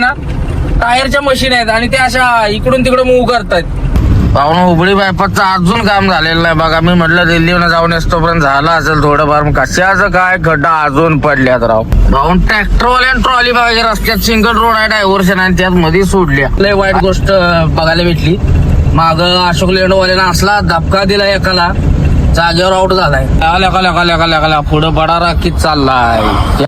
ना टायरच्या मशीन आहेत आणि ते अशा इकडून तिकडे मूव करतायत. पाहुणा हुबळी बायपासचं अजून काम झालेलं नाही. बघा मी म्हटलं दिल्लीहून जाऊन येतोपर्यंत झालं असेल थोडंफार. कशाचं काय खड्डा अजून पडल्यात राव. भाऊन ट्रॅक्टरवाल्या ट्रॉली बघायच्या रस्त्यात. सिंगल रोड आहे डायव्हर्शन आणि त्यात मध्ये सोडल्या लय वाईट गोष्ट बघायला भेटली. माग अशोक लेंडोवाल्यानं असला धपका दिला एकाला. जागेवर आउट झालाय. पुढं बडा राखीत चाललाय.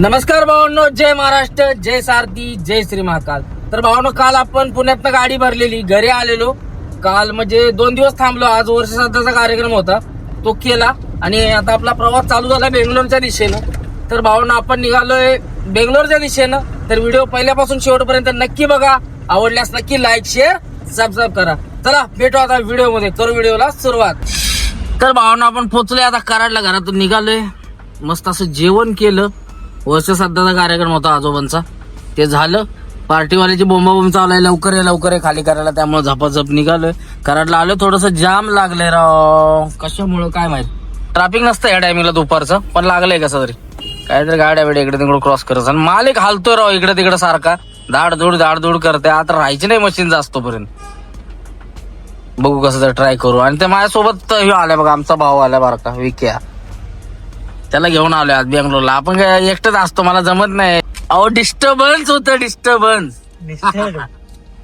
नमस्कार भावांनो जय महाराष्ट्र जय सारथी जय श्री महाकाल. तर भावांनो काल आपण पुण्यातनं गाडी भरलेली घरी आलेलो. काल म्हणजे दोन दिवस थांबलो आज वर्ष सध्याचा कार्यक्रम होता तो केला. आणि आता आपला प्रवास चालू झाला बेंगलोरच्या दिशेनं. तर भावांनो आपण निघालोय बेंगलोरच्या दिशेनं. तर व्हिडिओ पहिल्यापासून शेवटपर्यंत नक्की बघा. आवडल्यास नक्की लाईक शेअर सबस्क्राईब करा. चला भेटू आता व्हिडिओमध्ये करू व्हिडिओला सुरुवात. तर भावांना आपण पोचलोय आता कराडला घरातून. निघालोय. मस्त असं जेवण केलं. वर्ष सध्याचा कार्यक्रम होता आजोबांचा. ते झालं. पार्टीवाल्याची बोंबा बोंब चालू आहे. लवकर आहे लवकर आहे खाली करायला त्यामुळे झपाझप निघालोय. कराडला आलो थोडस जाम लागलंय राव. कशामुळं? काय माहीत? ट्रॅफिक नसतं या टायमिंगला दुपारचं. पण लागलंय कसं तरी. काहीतरी गाड्या बिड्या इकडे तिकडे क्रॉस करत आणि माल एक हालतोय राव. इकडे तिकडे सारखा. धाडधूड धाडधूड करते आता राहायची नाही मशीन जास्त पर्यंत बघू कसं तर ट्राय करू. आणि ते माझ्यासोबत आल्या बघा. आमचा भाऊ आला बारका. विक्या. त्याला घेऊन आलोय आज बेंगलोरला. आपण काय एकटंच असतो मला जमत नाही. अहो डिस्टर्बन्स होत डिस्टर्बन्स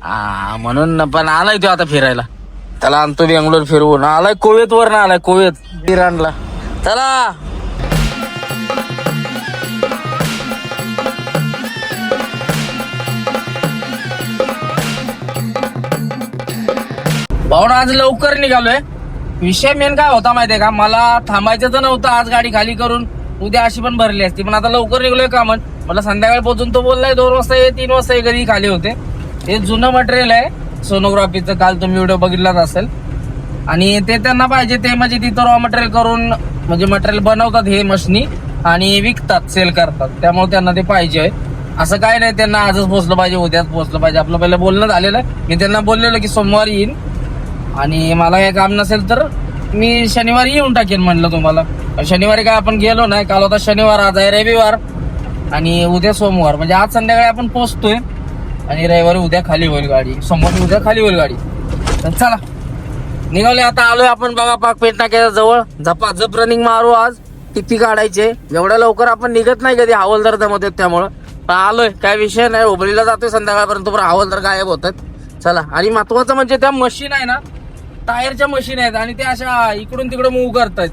हा म्हणून न- पण आलाय तो आता फिरायला. त्याला आणतो बेंगलोर फिरवून. आलाय कोवेत वर ना आलाय कोवेत. इराणला. चला. भावना आज लवकर निघालोय. विषय मेन काय होता माहितीये का? मला थांबायचं तर नव्हतं आज गाडी खाली करून. उद्या अशी पण भरली असती. पण आता लवकर निघलोय का म्हण मला संध्याकाळी पोहोचून तो बोललाय दोन वाजता ये तीन वाजता ये. घरी खाली होते. हे जुनं मटेरियल आहे. सोनोग्राफीचं काल तुम्ही व्हिडिओ बघितलाच असेल. आणि ते त्यांना पाहिजे ते म्हणजे तिथं रॉ मटेरियल करून म्हणजे मटेरियल बनवतात हे मशनी आणि विकतात सेल करतात. त्यामुळे त्यांना ते पाहिजे आहे. असं काय नाही त्यांना आजच पोहोचलं पाहिजे उद्याच पोहोचलं पाहिजे. आपलं पहिलं बोलणं झालेलं आहे. मी त्यांना बोललेलं की सोमवारी येईन. आणि मला हे काम नसेल तर मी शनिवारी येऊन टाकेन म्हणलं तुम्हाला. शनिवारी काय आपण गेलो नाही. काल होता शनिवार आज आहे रविवार. आणि उद्या सोमवार. म्हणजे आज संध्याकाळी आपण पोचतोय आणि रविवारी उद्या खाली होईल गाडी. सोमवारी उद्या खाली होईल गाडी. तर चला. निघाले आता आलोय आपण बघा पाक पेट जवळ. झपा झप रनिंग मारू आज. टिपी काढायचे? एवढ्या लवकर आपण निघत नाही कधी. हवलदार दमत आहेत त्यामुळं. पण आलोय. काय विषय नाही. हुबळीला जातोय संध्याकाळपर्यंत. पण हवालदार गायब होतात. चला. आणि महत्वाचं म्हणजे त्या मशीन आहे ना टायरच्या मशीन आहेत आणि ते अशा इकडून तिकडे मूव्ह करतायत.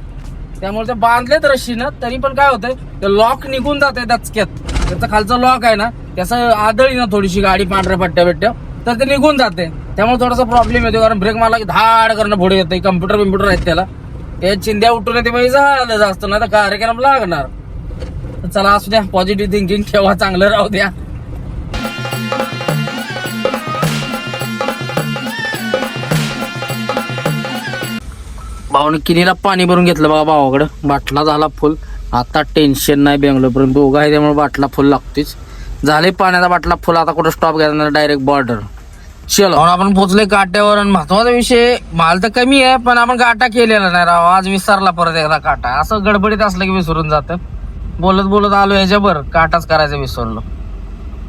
त्यामुळे ते बांधलेत रशीनं तरी पण काय होतंय ते लॉक निघून जात आहे दचक्यात. त्याचं खालचं लॉक आहे ना त्याचं आदळी ना थोडीशी गाडी पांढऱ्या पट्ट्या बिट्ट्या तर ते निघून जाते त्यामुळे थोडासा प्रॉब्लेम येतो कारण ब्रेक मारला की धाड करणं पुढे येतं कम्प्युटर बिम्प्युटर आहेत त्याला. ते चिंध्या उठून येते म्हणजे झालं जास्त नाही तर कार्यक्रम लागणार चला असू द्या पॉझिटिव्ह थिंकिंग ठेवा चांगलं राहू द्या. भावाने किनीला पाणी भरून घेतलं बघा भावाकडं. बाटला झाला फुल. आता टेन्शन नाही बेंगलोरपर्यंत. दोघं आहे त्यामुळे बाटला फुल लागतेच. झाले पाण्याचा बाटला फुल. आता कुठं स्टॉप घ्यायला डायरेक्ट बॉर्डर चलो. आपण पोहोचले काट्यावर आणि महत्त्वाचा विषय माल तर कमी आहे पण आपण काटा केलेला नाही राव. आज विसरला परत एकदा काटा. असं गडबडीत असलं की विसरून जातं. बोलत बोलत आलो याच्यावर. काटाच करायचं विसरलो.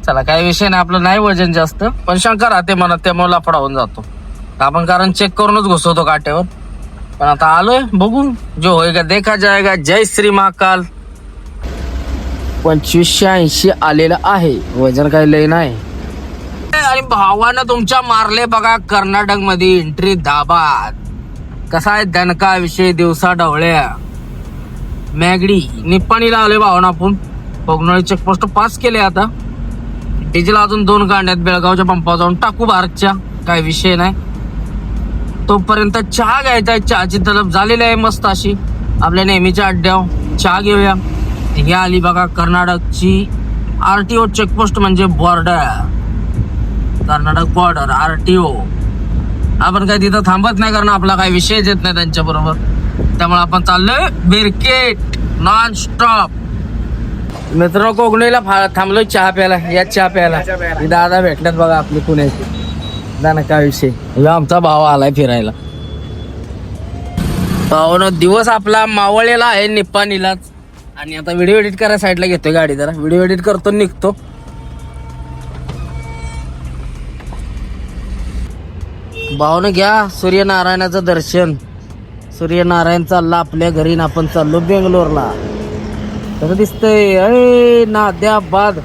चला काही विषय नाही. आपलं नाही वजन जास्त. पण शंका राहते म्हणत त्यामुळे लफडा होऊन जातो. आपण कारण चेक करूनच घुसवतो काट्यावर. पण आता आलोय बघू जो होईगा देखा जाएगा जय श्री महाकाल. पंचवीसशे ऐंशी आलेलं आहे. वजन काही लय नाही. आणि भावानं तुमच्या मारले बघा कर्नाटकमध्ये एंट्री दाबात. कसा आहे दणका विषय दिवसा ढवळ्या मॅगडी निप्पाणीला आलोय भावानं आपण. पोगनळी चेकपोस्ट पास केले आता. डिझेल अजून दोन गांड्यात बेळगावच्या पंपावर जाऊन टाकू भारतच्या काय विषय नाही. तोपर्यंत चहा घ्यायचा आहे. चहाची तलब झालेली आहे मस्त अशी. आपल्या नेहमीच्या अड्ड्यावर चहा घेऊया. ही आली बघा कर्नाटकची आर टी ओ चेकपोस्ट म्हणजे border Karnataka border R T O आपण काय तिथं थांबत नाही कारण आपला काही विषयच येत नाही त्यांच्या बरोबर. त्यामुळे आपण चाललोय बिरकेट नॉन स्टॉप मित्रांनो कोकणीला थांबलोय चहा प्यायला. या चहा प्यायला. दादा भेटल्यात बघा आपली पुण्याची. ना काय विषय आमचा भाव आलाय फिरायला. भावानं दिवस आपला मावळलेला आहे निप्पाणीलाच आणि आता व्हिडिओ एडिट करा साईडला घेतोय गाडी जरा. व्हिडिओ एडिट करतो निघतो. भावनं घ्या सूर्यनारायणाचं दर्शन. सूर्यनारायण चालला आपल्या घरी ना आपण चाललो बेंगलोरला. तर दिसतंय? अय नाद्याबाद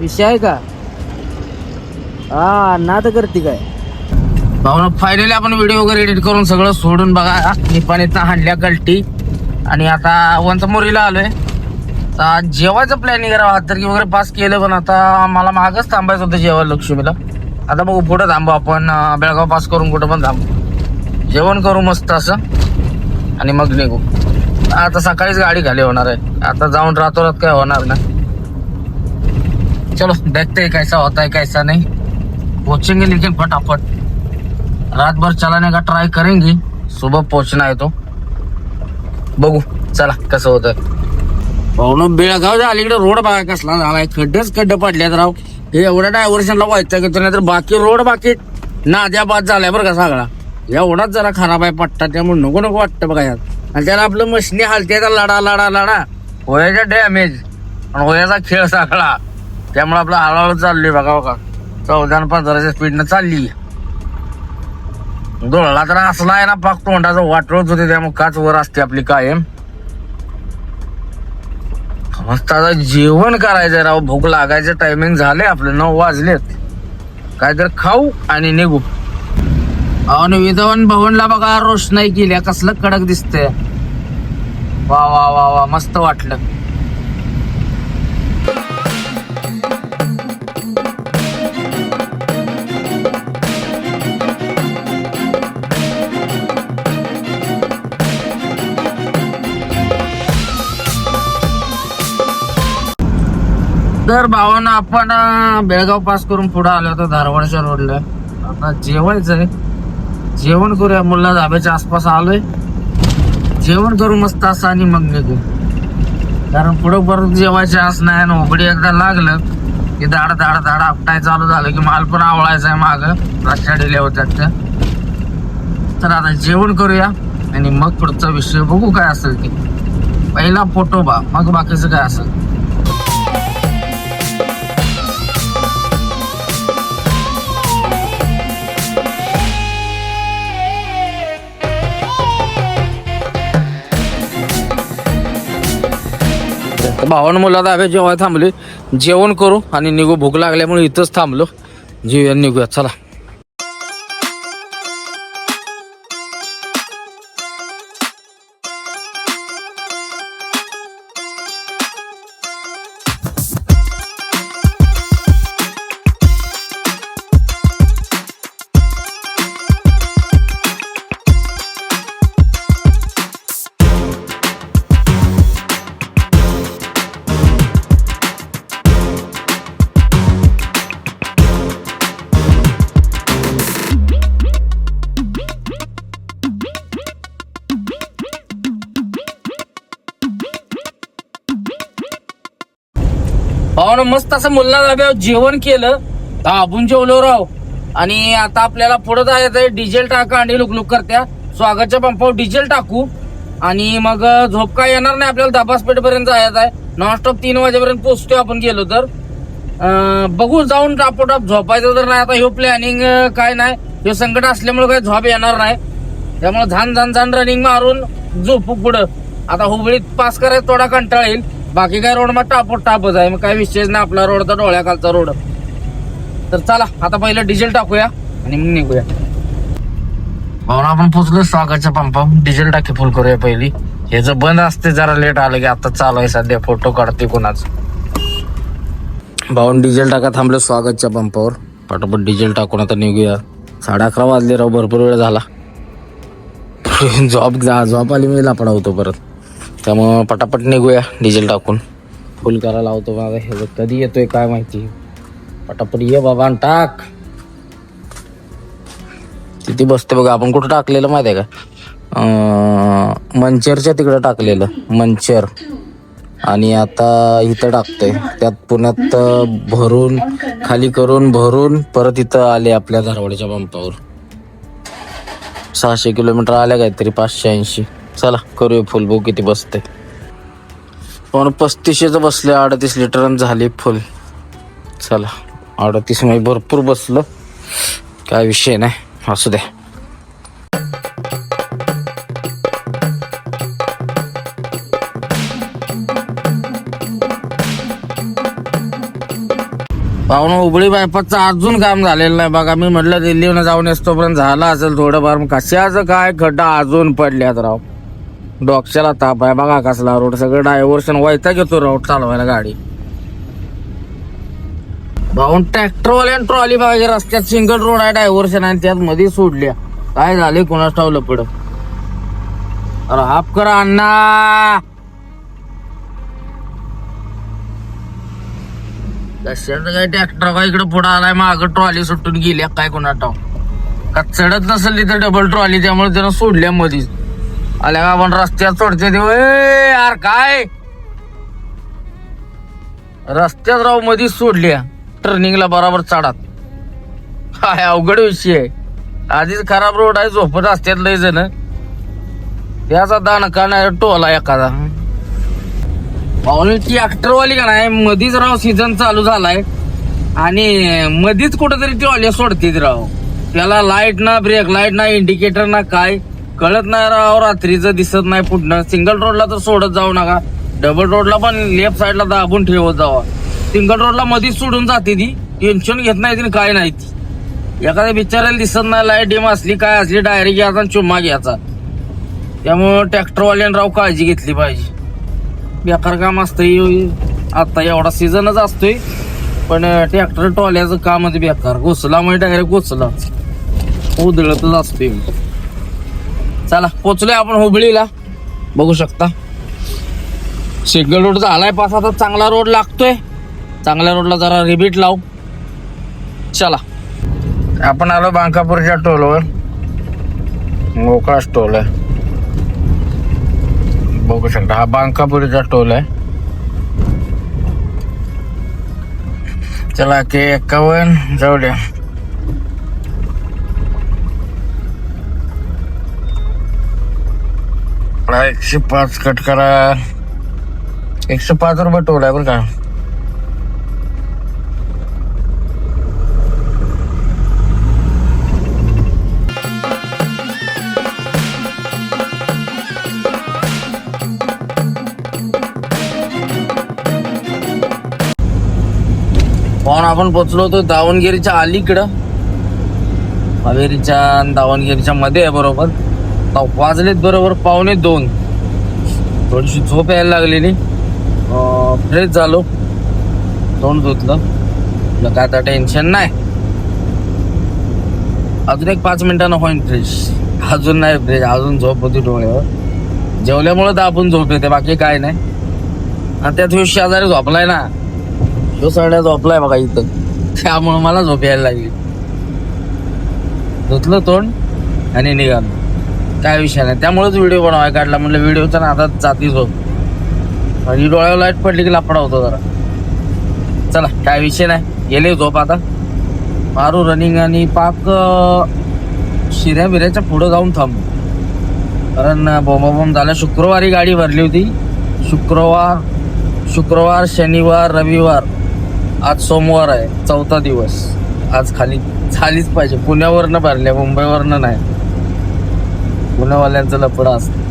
विषय आहे का? हा नाद करते काय? भावना फायनली आपण व्हिडिओ वगैरे एडिट करून सगळं सोडून बघा. निपाणीत हांडल्या गलटी आणि आता वंचमोरीला आलोय. आता जेवायचं प्लॅनिंग करावं हातरकी वगैरे पास केलं पण आता मला मागच थांबायचं होतं जेवायला लक्ष्मीला. आता बघू पुढे थांबू आपण. बेळगाव पास करून कुठं पण थांबू. जेवण करू मस्त असं. आणि मग निघू. आता सकाळीच गाडी खाली होणार आहे. आता जाऊन रातोरात काय होणार ना. चलो देखते कैसा होता है कैसा नाही. पहुंचेंगे लेकिन फटाफट। रात भर चलाने का ट्राई करेंगे। सुबह पहुंचना है तो। बघू चला कसं होतं पाहुणं बेळगावच्या अलीकडे रोड बघा कसला झालाय. खड्डेच खड्डे पडल्यात राव. हे एवढ्या डायव्हर्शनला व्हायचं की नाही तर बाकी रोड बाकी नाद्या बाद झालाय बरं का सगळा. एवढाच जरा खराब आहे पट्टा त्यामुळे नको नको वाटतं बघा यात आणि त्याला आपलं मशनी हालते लढा लढा लढा. होयाचा डॅमेज आणि होयाचा खेळ सगळा. त्यामुळे आपलं हळूहळू चाललोय बघा बघा. चौदा पंधराच्या स्पीडनं चालली. डोळाला तर असला आहे ना पाक तोंडाचं वाटळच होते त्यामुळे काच वर असते आपली कायम. मस्त आता जेवण करायचं राव भूक लागायचं टायमिंग झाले आपले नऊ वाजलेत. काहीतरी खाऊ आणि निघू. आणि विधवन भवनला बघा रोषणाई केली कसलं कडक दिसतंय. वा वा वा वा मस्त वाटलं. तर भावानं आपण बेळगाव पास करून पुढे आलो होतो धारवाडच्या रोडला आता जेवायचंय. जेवण करूया मुला धाब्याच्या आसपास आलोय. जेवण करू मस्त असं आणि मग निघू. कारण पुढं परत जेवायचे आस नाही आणि उघडी एकदा लागलं की दाड दाड दाड आपटाय चालू झालं की माल पण आवळायचा आहे माग. रस्त्या डिले होत्यात त्या. तर आता जेवण करूया आणि मग पुढचा विषय बघू काय असेल ते. पहिला फोटो बा मग बाकीचं काय असेल. भावानं मुला दाव्या जेव्हा थांबले जेवण करू आणि निघू. भूक लागल्यामुळे इथंच थांबलो. जेव्हा निघूया. चला. मस्त असं मुल्ला धाब्यावर जेवण केलं. दाबून जेवलो राव. आणि आता आपल्याला पुढे जायचंय डिझेल टाका आणि लुकलुक करत्या. स्वागतच्या पंपावर डिझेल टाकू. आणि मग झोप काय येणार नाही. आपल्याला दाबासपेठ पर्यंत जायचं आहे. नॉनस्टॉप तीन वाजेपर्यंत पोचतो आपण गेलो तर. बघू जाऊन टापोटाप. झोपायचं तर नाही. आता ह्यो प्लॅनिंग काय नाही. हे संकट असल्यामुळे काही झोप येणार नाही. त्यामुळे झान झान झान रनिंग मारून झोपू पुढं. आता हुबळीत पास करायचं थोडा कंटाळा येईल. बाकी काय रोड मग टापोट टापच आहे. मग काय विषयच नाही आपला रोड तर डोळ्याखालचा रोड तर चला आता पहिलं डिझेल टाकूया आणि मग निघूया. भावना आपण पोचलो स्वागतच्या पंपावर डिझेल टाकी फुल करूया पहिली. हे जर बंद असते जरा लेट आलं की आता चालू आहे सध्या. फोटो काढते कोणाच. भाऊन डिझेल टाका थांबलो स्वागतच्या पंपावर पटापट डिझेल टाकून आता निघूया. साडे अकरा वाजले राव भरपूर वेळ झाला. जॉब जॉब आली मी लापडा होतो परत. त्यामुळं पटापट निघूया डिझेल टाकून. फुल करायला होतो माझा हे बघ कधी येतोय काय माहिती. पटापट ये बाबा आणि टाक. तिथे बसते बघा आपण कुठं टाकलेलं माहिती आहे का? अं, मंचरच्या तिकडं टाकलेलं मंचर. आणि आता इथं टाकतोय. त्यात पुण्यात भरून खाली करून भरून परत इथं आले आपल्या धारवाडीच्या पंपावर. सहाशे किलोमीटर आल्या काहीतरी पाचशे ऐंशी. चला करूया फुल बघू किती बसते पण पस्तीसशेचं बसले अडतीस लिटर झाली फुल चला अडतीस मी भरपूर बसलं. काय विषय नाही असू द्या. पाहुणा उबळी बायपासचं अजून काम झालेलं नाही. बघा मी म्हटलं दिल्लीहून जाऊन येतोपर्यंत झालं असेल थोडंफार. मग कशाचं काय खड्डा अजून पडल्यात राव? डॉक्टरला ताप आहे बघा कसला रोड सगळं डायव्हर्शन व्हायचा घेतो रोड चालवायला गाडी. भाऊन आणि ट्रॉली पाहिजे. रस्त्यात सिंगल रोड आहे डायव्हर्शन आहे त्यात मध्ये सोडल्या. काय झाले कोणाच ठावलं पुढं अरे हाफ करा अण्णा. कशाचं काय ट्रॅक्टर का इकडे पुढे आलाय? माग ट्रॉली सुटून गेल्या. काय कोणा ठाव का चढत नसेल तिथे डबल ट्रॉली त्यामुळे त्यानं सोडल्या मधीच. आल्या का आपण रस्त्यात सोडते ते. यार काय? रस्त्यात राव मधीच सोडल्या. टर्निंगला बरोबर चढात. काय अवघड विषय. आहे आधीच खराब रोड आहे झोपत रस्त्यात लय जण. त्याचा दाणका नाही टोला एखादा. पाहुणे ॲक्टरवाली ऍक्टरवाली का नाही मधीच राव सीझन चालू झालाय. आणि मधीच कुठेतरी टोल्या सोडते राव. त्याला लाइट ना ब्रेक लाइट ना इंडिकेटर ना काय? कळत नाही राव रात्रीचं दिसत नाही पुढणं सिंगल रोडला तर सोडत जाऊ नका. डबल रोडला पण लेफ्ट साईडला दाबून ठेवत जावा. सिंगल रोडला मधीच सोडून जाते ती. टेन्शन घेत नाही तिने काय नाही ती. एखाद्या बिचारायला दिसत नाही लाइट डिम असली काय असली डायरेक्ट घ्यायचा आणि चुम्मा घ्यायचा. त्यामुळं ट्रॅक्टरवाल्यानं राव काळजी घेतली पाहिजे. बेकार काम असतंय आता एवढा सीझनच असतोय. पण ट्रॅक्टर टॉल्याचं काम बेकार. घोसला म्हणजे डायरेक्ट घोसला. उधळतच असतोय. चला पोचलोय आपण हुबळीला. बघू शकता. सिंगल रोड झालाय पास आता चांगला रोड लागतोय. चांगल्या रोडला जरा रिबीट लावू. चला. आपण आलो बांकापूरच्या टोलवर. मोकळाच टोल आहे. बघू शकता हा बांकापुरीचा टोल आहे. चला के एक्कावन्न जाऊ द्या. आपला एकशे पाच कट करा. एकशे पाच रुपये टोल आहे बरं का. पण आपण पोचलो होतो दावणगिरीच्या अलीकडं. हवेरीच्या दावणगिरीच्या मध्ये आहे बरोबर. आता वाजलेत बरोबर पावणे दोन. थोडीशी झोप यायला लागलेली फ्रेश झालो. तोंड धुतलं. काय आता टेन्शन नाही. अजून एक पाच मिनिटानं होईन फ्रेश. अजून नाही फ्रेश अजून झोप होती डोळ्यावर. जेवल्यामुळे दाबून झोप येते बाकी काय नाही. आणि त्यात ह्यो शेजारी झोपलाय ना. तो सगळ्या झोपलाय बघा इथं. त्यामुळे मला झोप यायला लागली. धुतलं तोंड आणि निघालो. काय विषय नाही. त्यामुळेच व्हिडिओ बनवाय काढला. म्हटलं व्हिडिओचा आता जाती झोप आणि डोळ्यावर लाइट पडली की लापडा होतो जरा. चला काय विषय नाही. गेले झोप आता. मारू रनिंग आणि पाक शिऱ्या बिऱ्याच्या पुढं जाऊन थांबू. कारण बोंबाबोंब झाला. शुक्रवारी गाडी भरली होती. शुक्रवार शुक्रवार शनिवार रविवार. आज सोमवार आहे. चौथा दिवस. आज खाली झालीच पाहिजे. पुण्यावरनं भरल्या मुंबईवरनं नाही. पुण्यावाल्यांचं लपड असतं.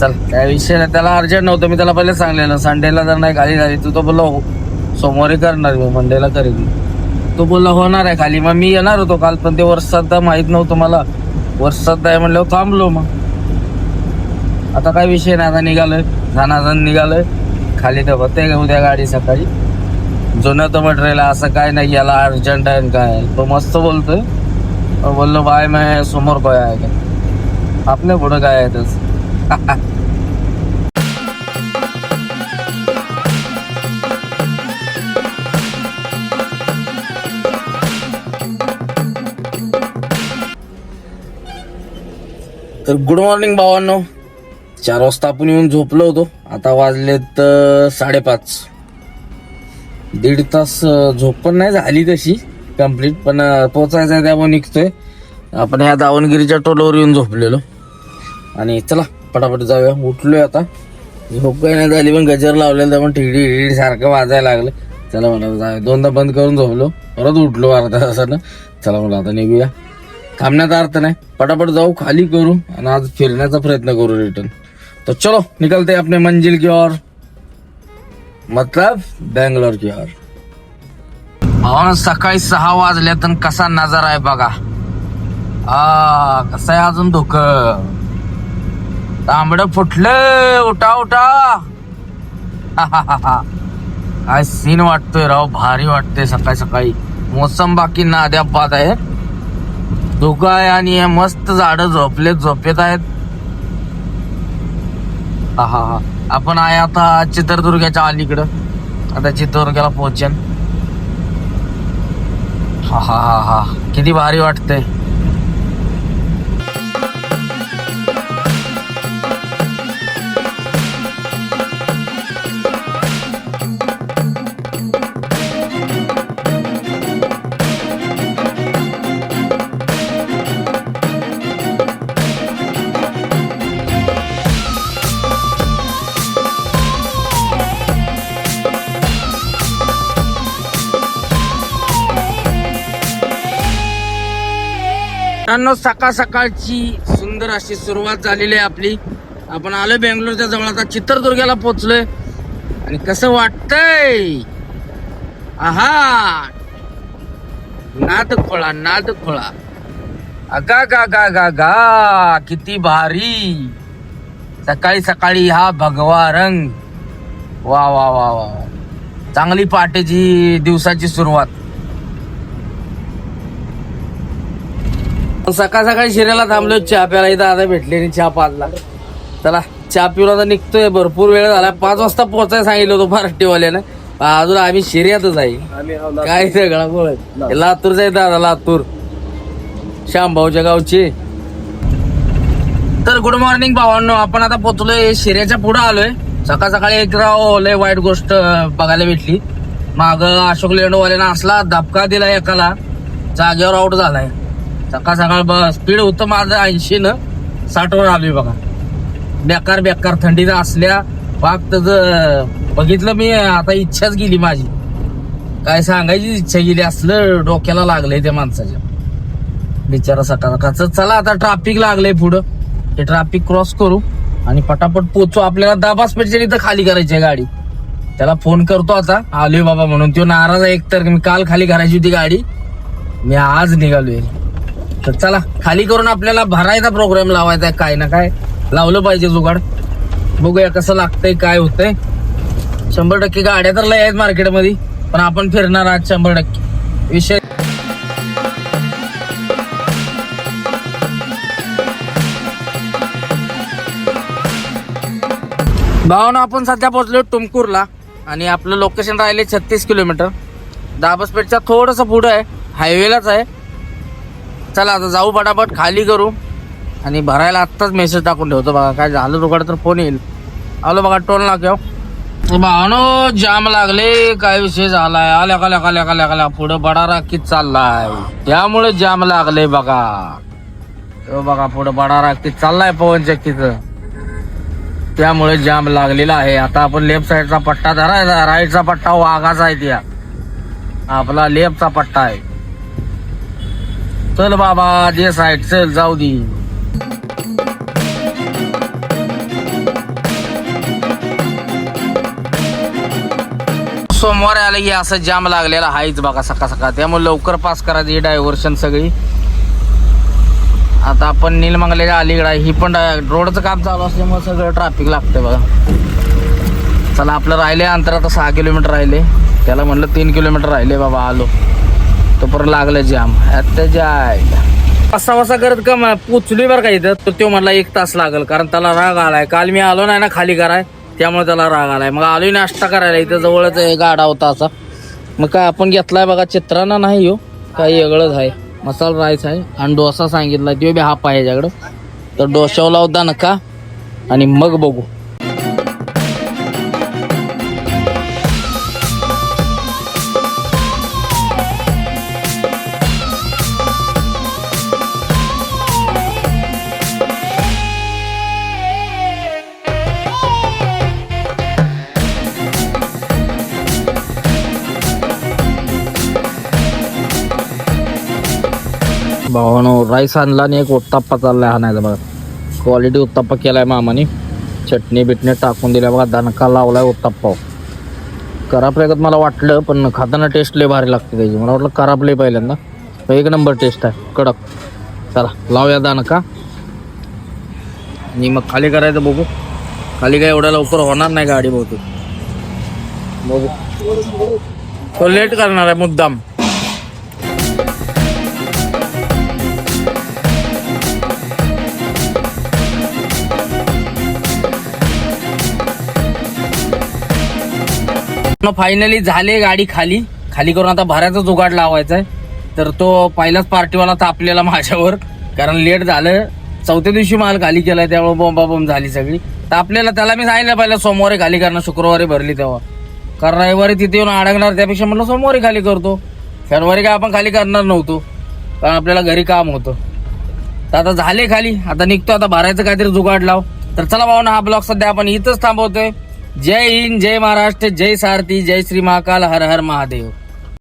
चल काय विषय नाही. त्याला अर्जंट नव्हतं. मी त्याला पहिले सांगलेलं. संडेला जर नाही खाली झाली तू तो बोलला हो सोमवारी करणार मी. मंडेला करेन तो बोलला होणार आहे खाली. मग मी येणार होतो काल पण ते वर्षात माहीत नव्हतं मला. वर्षात आहे म्हणल्यावर थांबलो मग. आता काय विषय नाही. आता निघालोय. झानाझान निघालोय. खाली तर होते उद्या गाडी सकाळी. जुनं तर मटेरियल असं काय नाही. याला अर्जंट आहे काय तो मस्त बोलतोय. बोललो बाय मग समोर काय आहे? का आपल्या पुढं काय आहे तसं तर गुड मॉर्निंग भावांनो. चार वाजता आपण येऊन झोपलो होतो. आता वाजलेत साडेपाच. दीड तास झोप पण नाही झाली तशी कंप्लीट पण पोचायचं आहे त्यामुळे निघतोय. आपण ह्या दावणगिरीच्या टोलावर येऊन झोपलेलो. आणि चला पटापट जाऊया. उठलोय आता. झोप काही नाही झाली पण गजर लावलेलं पण टिडी टिडी सारखं वाजायला लागलं. चला म्हणा जाऊया. दोनदा बंद करून झोपलो. परत उठलो अर्धा तासानं. चला म्हणा आता निघूया. थांबण्याचा अर्थ नाही. पटापट जाऊ खाली करू आणि आज फिरण्याचा प्रयत्न करू रिटर्न तर चलो निकलते अपने मंजिल की ओर. मतलब बेंगलोर की ओर. भावानं सकाळी सहा वाजल्यात तर कसा नजारा आहे बघा. आ कसं आहे अजून धोकं? तांबड फुटलं. उठा उठा. काय सीन वाटतोय राव? भारी वाटतंय सकाळी सकाळी. मोसम बाकी नाद्या पात आहे धुका आहे आणि हे मस्त झाड झोपलेत झोपेत आहेत. हा हा हा. आपण आहे आता चित्रदुर्गाच्या अलीकडं. आता चित्रदुर्गाला पोहोचेन. हा हा हा हा. किती भारी वाटतंय. मित्रांनो सकाळ सकाळची सुंदर अशी सुरुवात झालेली आहे आपली. आपण आलो बेंगलोरच्या जवळ आता चित्रदुर्गाला पोहोचलोय. आणि कसं वाटतंय? आहा! नाद खोळा नाद खोळा अगा गा गा गा गा किती भारी. सकाळी सकाळी हा भगवा रंग. वा वा वा वा वा. चांगली पहाटेची दिवसाची सुरुवात. सकाळ सकाळी शिरायला थांबलो चहा प्यायला. इथं आता भेटले आणि चहा पाजला. चला चहा पिऊन आता निघतोय. भरपूर वेळ झाला. पाच वाजता पोहोचायला सांगितलं होतं पार्टीवाल्यानं. पण अजून आम्ही शिर्यातच आहे. काय सगळा गोळ लातूरचा आहे दादा लातूर. श्यामभाऊच्या गावचे. तर गुड मॉर्निंग भावांनो. आपण आता पोहोचलोय शिर्याच्या पुढे आलोय. सकाळ सकाळी एक राव लय वाईट गोष्ट बघायला भेटली. माग अशोक लेंडोवाल्यानं असला धपका दिला एकाला. जागेवर आउट झालाय. सकाळ सकाळ बस स्पीड होतं माझं ऐंशी न साठवर आली बघा. बेकार बेकार थंडीत असल्या पाक तर बघितलं मी आता इच्छाच गेली माझी. काय सांगायची इच्छा गेली असलं डोक्याला लागलंय त्या माणसाच्या. बिचारा सकाळ सकाळचं चला आता ट्राफिक लागलंय पुढं. हे ट्राफिक क्रॉस करू आणि पटापट पोचू. आपल्याला दाबा स्पेशल इथं खाली करायची आहे गाडी. त्याला फोन करतो आता. आलोय बाबा म्हणून. तो नाराज आहे एकतर. मी काल खाली करायची होती गाडी. मी आज निघालोय. तर चला खाली करून आपल्याला भरायचा प्रोग्राम लावायचा आहे काय ना काय लावलं पाहिजे जुगाड. बघूया कसं लागतंय काय होतंय. शंभर टक्के गाड्या तर लय आहेत मार्केटमध्ये पण आपण फिरणार आज शंभर टक्के. विषय भावना आपण सध्या पोहोचलो टुमकूरला आणि आपलं लोकेशन राहिले छत्तीस किलोमीटर. दाबसपेठच्या थोडंसं पुढं आहे हायवेलाच आहे. चला आता जाऊ पटापट खाली करू. आणि भरायला आत्ताच मेसेज टाकून ठेवतो बघा काय झालं तुकडं तर फोन येईल. आलो बघा टोल नाक्याव भावनो जाम लागले काय विषय झालाय? आल्या काल्या काल्या काल्या काल्या पुढं बडारा कित चाललाय? त्यामुळे जाम लागले बघा. तो बघा पुढं बडारा कित चाललाय पवन चक्कीचं त्यामुळे जाम लागलेला आहे. आता आपण लेफ्ट साईडचा पट्टा धरायचा राईटचा पट्टा हो, वाघाचा आहे त्या. आपला लेफ्टचा पट्टा आहे. चल बाबा जे साईड चल जाऊ दे. सोमवार आलं की असं जाम लागलेला हायच बघा सकाळ सकाळ. त्यामुळे लवकर पास करायची डायव्हर्शन सगळी. आता आपण नीलमंगल्याच्या अलीकडे आहे. ही पण रोडचं काम चालू असल्यामुळे सगळं ट्रॅफिक लागतंय बघा. चला आपलं राहिले अंतर आता सहा किलोमीटर राहिले. त्याला म्हणलं तीन किलोमीटर राहिले बाबा आलो. तोपर्यंत लागलं जाम. आता जाय. असा वसा करत का म- पोचली बरं का इथं? तर तो म्हणला एक तास लागल कारण त्याला राग आलाय. काल मी आलो नाही ना खाली कराय त्यामुळे त्याला राग आलाय. मग आलोय नाश्ता करायला इथं जवळच एक गाडा होता असा. मग काय आपण घेतलाय बघा चित्रांना नाही हो काही वेगळंच आहे. मसाला राईस आहे आणि डोसा सांगितला तो बी हाफ आहे याच्याकडं. तर डोशावला होता नका आणि मग बघू. भावानो राईस आणला आणि एक उत्ताप्पा हा हाणायचा बघा. क्वालिटी उत्ताप्पा आहे मामाने. चटणी बिटणी टाकून दिल्या बघा दणका लावलाय उत्ताप्पा. करापल्यागत मला वाटलं पण खाताना टेस्ट लय भारी लागते त्याची. मला वाटलं करापले पहिल्यांदा. एक नंबर टेस्ट आहे. कडक. चला लावूया दणका. आणि मग खाली करायचं बघू. खाली काय एवढ्या लवकर होणार नाही गाडी बहुतेक. बघू. तो लेट करणार आहे मुद्दाम. फायनली झाले गाडी खाली. खाली करून आता भरायचा जुगाड लावायचा आहे तर तो पहिलाच पार्टीवाला तापलेला माझ्यावर. कारण लेट झालं. चौथ्या दिवशी माल खाली केलाय त्यामुळे बोंबा बोंब झाली सगळी. तर आपल्याला त्याला मी सांगितलं पहिला सोमवारी खाली करणं शुक्रवारी भरली तेव्हा. कारण रविवारी तिथे येऊन अडकणार त्यापेक्षा म्हणलं सोमवारी खाली करतो. शनिवारी काय आपण खाली करणार नव्हतो. कारण आपल्याला घरी काम होतं. तर आता झाले खाली. आता निघतो आता भरायचं काहीतरी जुगाड लाव. तर चला भाऊ ना हा ब्लॉग सध्या आपण इथंच थांबवतोय. जय हिंद जय महाराष्ट्र जय सारथी जय श्री महाकाल हर हर महादेव।